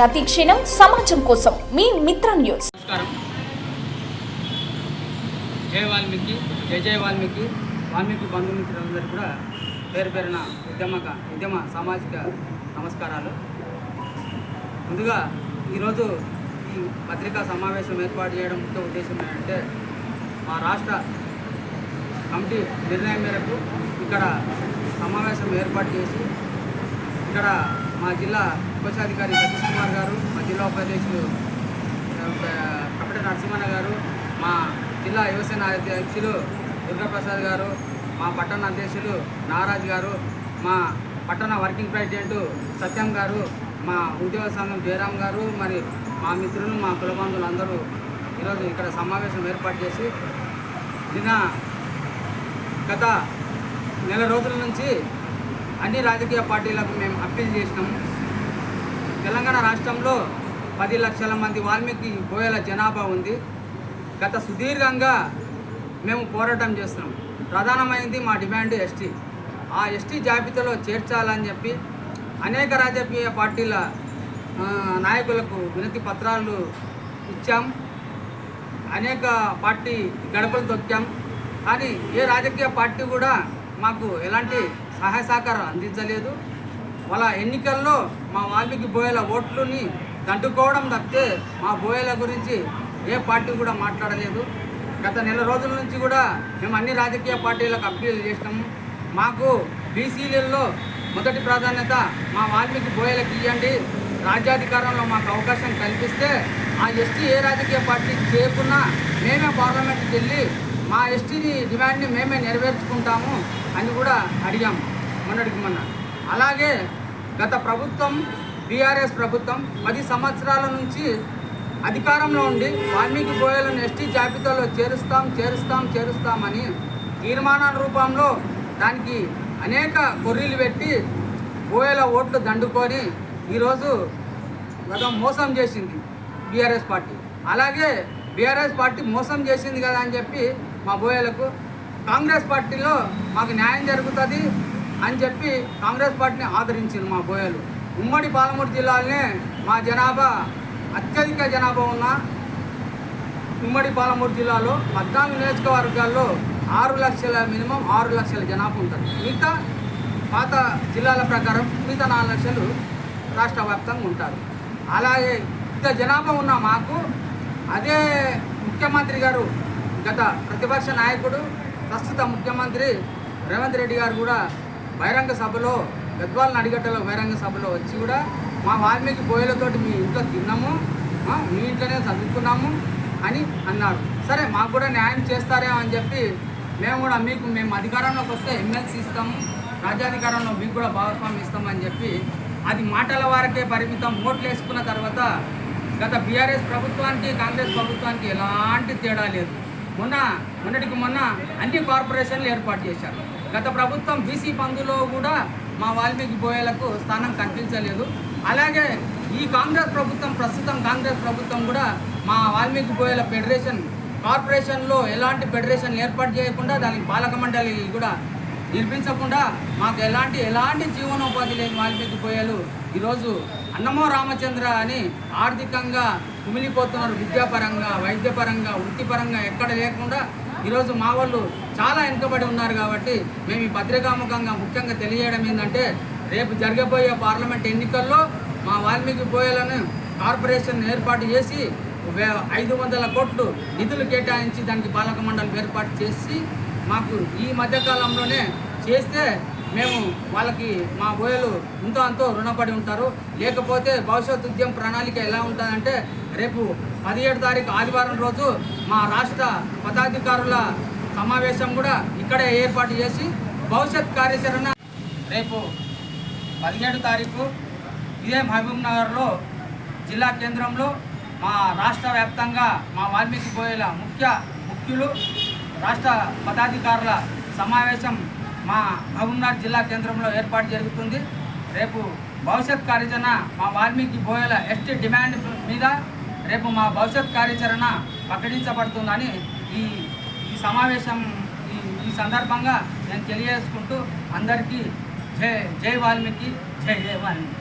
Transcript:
ప్రతి క్షణం సమాజం కోసం మీ మిత్ర న్యూస్. జయ జై వాల్మీకి జై జై వాల్మీకి వాల్మీకి బంధుమిత్రులందరూ కూడా పేరు పేరున ఉద్యమక ఉద్యమ సామాజిక నమస్కారాలు. ముందుగా ఈరోజు ఈ పత్రికా సమావేశం ఏర్పాటు చేయడం ముఖ్య ఉద్దేశం ఏంటంటే మా రాష్ట్ర కమిటీ నిర్ణయం మేరకు ఇక్కడ సమావేశం ఏర్పాటు చేసి ఇక్కడ మా జిల్లా కోశాధికారి సతీష్ కుమార్ గారు మా జిల్లా ఉపాధ్యక్షులు కపట నరసింహన్న గారు మా జిల్లా యువసేన అధ్యక్షులు దుర్గాప్రసాద్ గారు మా పట్టణ అధ్యక్షులు నారాజ్ గారు మా పట్టణ వర్కింగ్ ప్రెసిడెంట్ సత్యం గారు మా ఉద్యోగ సంఘం జయరాం గారు మరి మా మిత్రులు మా కులబంధువులు అందరూ ఈరోజు ఇక్కడ సమావేశం ఏర్పాటు చేసి నిన్న గత నెల రోజుల నుంచి అన్ని రాజకీయ పార్టీలకు మేము అప్పీల్ చేసినాము తెలంగాణ రాష్ట్రంలో పది లక్షల మంది వాల్మీకి పోయేల జనాభా ఉంది. గత సుదీర్ఘంగా మేము పోరాటం చేస్తున్నాం. ప్రధానమైనది మా డిమాండ్ ఎస్టీ. ఆ ఎస్టీ జాబితాలో చేర్చాలని చెప్పి అనేక రాజకీయ పార్టీల నాయకులకు వినతి పత్రాలు ఇచ్చాం. అనేక పార్టీ గడపలు తొక్కాం. కానీ ఏ రాజకీయ పార్టీ కూడా మాకు ఎలాంటి సహాయ సహకారం అందించలేదు. వాళ్ళ ఎన్నికల్లో మా వాల్మీకి బోయల ఓట్లని దండుకోవడం తప్పితే మా బోయల గురించి ఏ పార్టీ కూడా మాట్లాడలేదు. గత నెల రోజుల నుంచి కూడా మేము అన్ని రాజకీయ పార్టీలకు అప్పీల్ చేసినాము మాకు బీసీలలో మొదటి ప్రాధాన్యత మా వాల్మీకి బోయలకు ఇవ్వండి. రాజ్యాధికారంలో మాకు అవకాశం కల్పిస్తే ఆ ఎస్టీ ఏ రాజకీయ పార్టీ చేయకున్నా మేమే పార్లమెంట్కి వెళ్ళి మా ఎస్టీని డిమాండ్ని మేమే నెరవేర్చుకుంటాము అని కూడా అడిగాము మొన్నటికి మొన్న. అలాగే గత ప్రభుత్వం బీఆర్ఎస్ ప్రభుత్వం పది సంవత్సరాల నుంచి అధికారంలో ఉండి వాల్మీకి గోయలను ఎస్టీ జాబితాలో చేరుస్తాం చేరుస్తాం చేరుస్తామని తీర్మానాల రూపంలో దానికి అనేక కొర్రీలు పెట్టి గోయల ఓట్లు దండుకొని ఈరోజు గత మోసం చేసింది బీఆర్ఎస్ పార్టీ. అలాగే బీఆర్ఎస్ పార్టీ మోసం చేసింది కదా అని చెప్పి మా బోయలకు కాంగ్రెస్ పార్టీలో మాకు న్యాయం జరుగుతుంది అని చెప్పి కాంగ్రెస్ పార్టీని ఆదరించింది మా బోయలు. ఉమ్మడి పాలమూరు జిల్లాలోనే మా జనాభా అత్యధిక జనాభా ఉన్న ఉమ్మడి పాలమూరు జిల్లాలో పద్నాలుగు నియోజకవర్గాల్లో ఆరు లక్షల మినిమం ఆరు లక్షల జనాభా ఉంటుంది. మిగతా పాత జిల్లాల ప్రకారం మిగతా నాలుగు లక్షలు రాష్ట్ర వ్యాప్తంగా ఉంటారు. అలాగే ఇంత జనాభా ఉన్న మాకు అదే ముఖ్యమంత్రి గారు గత ప్రతిపక్ష నాయకుడు ప్రస్తుత ముఖ్యమంత్రి రేవంత్ రెడ్డి గారు కూడా బహిరంగ సభలో గద్వాల నడిగట్టలో బహిరంగ సభలో వచ్చి కూడా మా వాల్మీకి బోయలతోటి మీ ఇంట్లో తిన్నాము మీ ఇంట్లోనే చదువుకున్నాము అని అన్నారు. సరే మాకు కూడా న్యాయం చేస్తారేమో అని చెప్పి మేము కూడా మీకు మేము అధికారంలోకి వస్తే ఎమ్మెల్సీ ఇస్తాము రాజ్యాధికారంలో మీకు కూడా భాగస్వామ్యం ఇస్తామని చెప్పి అది మాటల వారికే పరిమితం ఓట్లు వేసుకున్న తర్వాత గత బీఆర్ఎస్ ప్రభుత్వానికి కాంగ్రెస్ ప్రభుత్వానికి ఎలాంటి తేడా లేదు. మొన్న మొన్నటికి మొన్న అన్ని కార్పొరేషన్లు ఏర్పాటు చేశారు. గత ప్రభుత్వం బీసీ పందులో కూడా మా వాల్మీకి బోయలకు స్థానం కల్పించలేదు. అలాగే ఈ కాంగ్రెస్ ప్రభుత్వం ప్రస్తుతం కాంగ్రెస్ ప్రభుత్వం కూడా మా వాల్మీకి బోయల ఫెడరేషన్ కార్పొరేషన్లో ఎలాంటి ఫెడరేషన్ ఏర్పాటు చేయకుండా దానికి పాలక మండలి కూడా నిర్మించకుండా మాకు ఎలాంటి ఎలాంటి జీవనోపాధి లేని వాల్మీకి పోయాలు. ఈరోజు అన్నమో రామచంద్ర అని ఆర్థికంగా కుమిలిపోతున్నారు. విద్యాపరంగా వైద్యపరంగా వృత్తిపరంగా ఎక్కడ లేకుండా ఈరోజు మా వాళ్ళు చాలా వెనుకబడి ఉన్నారు కాబట్టి మేము ఈ పత్రికాముఖంగా ముఖ్యంగా తెలియజేయడం ఏంటంటే రేపు జరగబోయే పార్లమెంట్ ఎన్నికల్లో మా వాల్మీకి బోయలను కార్పొరేషన్ ఏర్పాటు చేసి ఐదు వందల కోట్లు నిధులు కేటాయించి దానికి పాలక మండలి ఏర్పాటు చేసి మాకు ఈ మధ్యకాలంలోనే చేస్తే మేము వాళ్ళకి మా బోయలు ఇంతో అంతో రుణపడి ఉంటారు. లేకపోతే భవిష్యత్ ఉద్యమ ప్రణాళిక ఎలా ఉంటుందంటే రేపు పదిహేడు తారీఖు ఆదివారం రోజు మా రాష్ట్ర పదాధికారుల సమావేశం కూడా ఇక్కడే ఏర్పాటు చేసి భవిష్యత్ కార్యాచరణ రేపు పదిహేడు తారీఖు ఇదే మహబూబ్ నగర్లో జిల్లా కేంద్రంలో మా రాష్ట్ర వ్యాప్తంగా మా వాల్మీకి బోయల ముఖ్య ముఖ్యులు రాష్ట్ర పదాధికారుల సమావేశం మా మహబూబ్నగర్ జిల్లా కేంద్రంలో ఏర్పాటు జరుగుతుంది. రేపు భవిష్యత్ కార్యాచరణ మా వాల్మీకి బోయల ఎస్టీ డిమాండ్ మీద రేపు మా భవిష్యత్ కార్యాచరణ ప్రకటించబడుతుందని ఈ ఈ సమావేశం ఈ ఈ సందర్భంగా నేను తెలియజేసుకుంటూ అందరికీ జై జై వాల్మీకి జై జై వాల్మీకి.